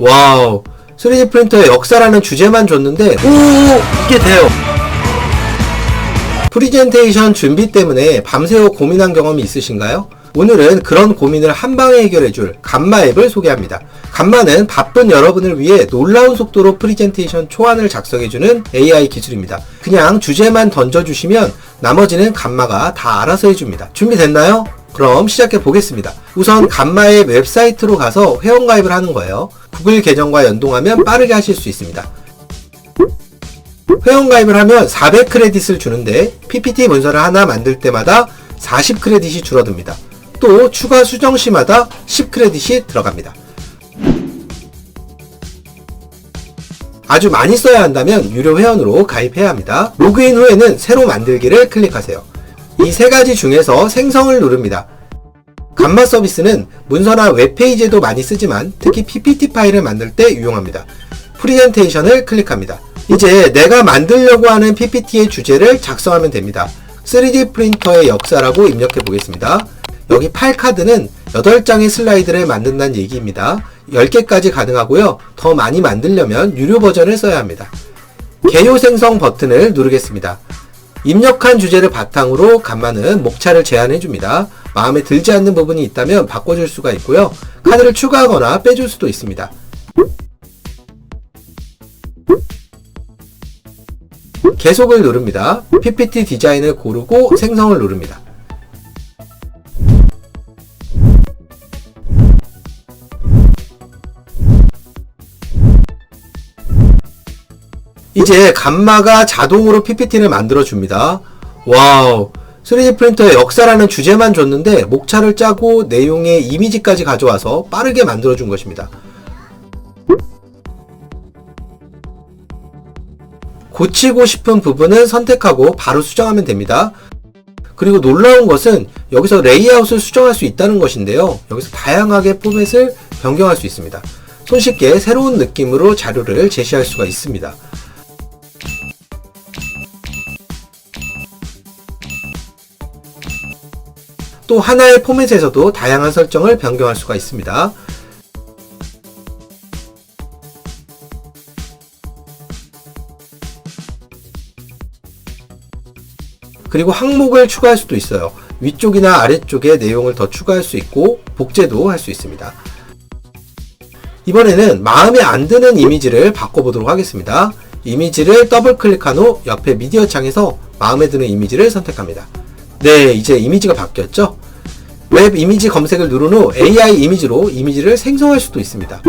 와우 3D 프린터의 역사라는 주제만 줬는데 오 이게 돼요 프리젠테이션 준비 때문에 밤새워 고민한 경험이 있으신가요? 오늘은 그런 고민을 한방에 해결해줄 감마 앱을 소개합니다. 감마는 바쁜 여러분을 위해 놀라운 속도로 프리젠테이션 초안을 작성해주는 AI 기술입니다. 그냥 주제만 던져주시면 나머지는 감마가 다 알아서 해줍니다. 준비됐나요? 그럼 시작해 보겠습니다. 우선 감마의 웹사이트로 가서 회원가입을 하는 거예요. 구글 계정과 연동하면 빠르게 하실 수 있습니다. 회원가입을 하면 400크레딧을 주는데 PPT 문서를 하나 만들 때마다 40크레딧이 줄어듭니다. 또 추가 수정 시마다 10크레딧이 들어갑니다. 아주 많이 써야 한다면 유료 회원으로 가입해야 합니다. 로그인 후에는 새로 만들기를 클릭하세요. 이 세 가지 중에서 생성을 누릅니다. 감마 서비스는 문서나 웹페이지에도 많이 쓰지만 특히 PPT 파일을 만들 때 유용합니다. 프리젠테이션을 클릭합니다. 이제 내가 만들려고 하는 PPT의 주제를 작성하면 됩니다. 3D 프린터의 역사라고 입력해 보겠습니다. 여기 파일 카드는 8장의 슬라이드를 만든다는 얘기입니다. 10개까지 가능하고요. 더 많이 만들려면 유료 버전을 써야 합니다. 개요 생성 버튼을 누르겠습니다. 입력한 주제를 바탕으로 감마는 목차를 제한해 줍니다. 마음에 들지 않는 부분이 있다면 바꿔줄 수가 있고요. 카드를 추가하거나 빼줄 수도 있습니다. 계속을 누릅니다. PPT 디자인을 고르고 생성을 누릅니다. 이제 감마가 자동으로 PPT를 만들어 줍니다. 와우. 3D 프린터의 역사라는 주제만 줬는데 목차를 짜고 내용의 이미지까지 가져와서 빠르게 만들어 준 것입니다. 고치고 싶은 부분은 선택하고 바로 수정하면 됩니다. 그리고 놀라운 것은 여기서 레이아웃을 수정할 수 있다는 것인데요. 여기서 다양하게 포맷을 변경할 수 있습니다. 손쉽게 새로운 느낌으로 자료를 제시할 수가 있습니다. 또 하나의 포맷에서도 다양한 설정을 변경할 수가 있습니다. 그리고 항목을 추가할 수도 있어요. 위쪽이나 아래쪽에 내용을 더 추가할 수 있고 복제도 할 수 있습니다. 이번에는 마음에 안 드는 이미지를 바꿔보도록 하겠습니다. 이미지를 더블 클릭한 후 옆에 미디어 창에서 마음에 드는 이미지를 선택합니다. 네, 이제 이미지가 바뀌었죠? 웹 이미지 검색을 누른 후 AI 이미지로 이미지를 생성할 수도 있습니다.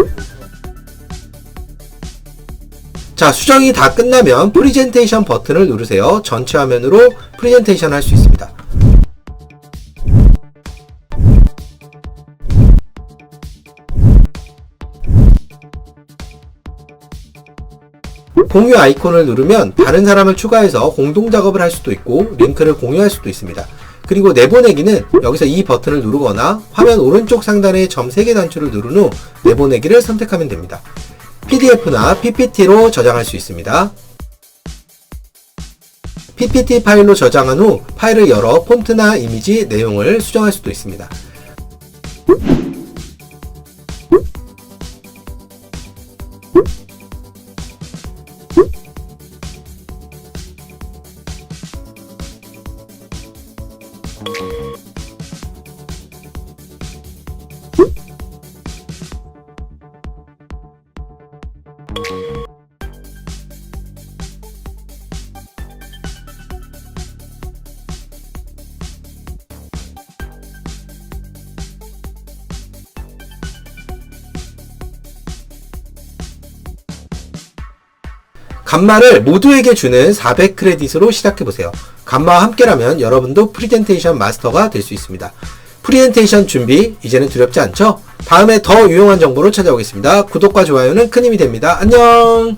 자, 수정이 다 끝나면 프리젠테이션 버튼을 누르세요. 전체 화면으로 프리젠테이션 할 수 있습니다. 공유 아이콘을 누르면 다른 사람을 추가해서 공동 작업을 할 수도 있고 링크를 공유할 수도 있습니다. 그리고 내보내기는 여기서 이 버튼을 누르거나 화면 오른쪽 상단의 점 3개 단추를 누른 후 내보내기를 선택하면 됩니다. PDF나 PPT로 저장할 수 있습니다. PPT 파일로 저장한 후 파일을 열어 폰트나 이미지 내용을 수정할 수도 있습니다. 감마를 모두에게 주는 400 크레딧으로 시작해보세요. 감마와 함께라면 여러분도 프리젠테이션 마스터가 될 수 있습니다. 프리젠테이션 준비 이제는 두렵지 않죠? 다음에 더 유용한 정보로 찾아오겠습니다. 구독과 좋아요는 큰 힘이 됩니다. 안녕!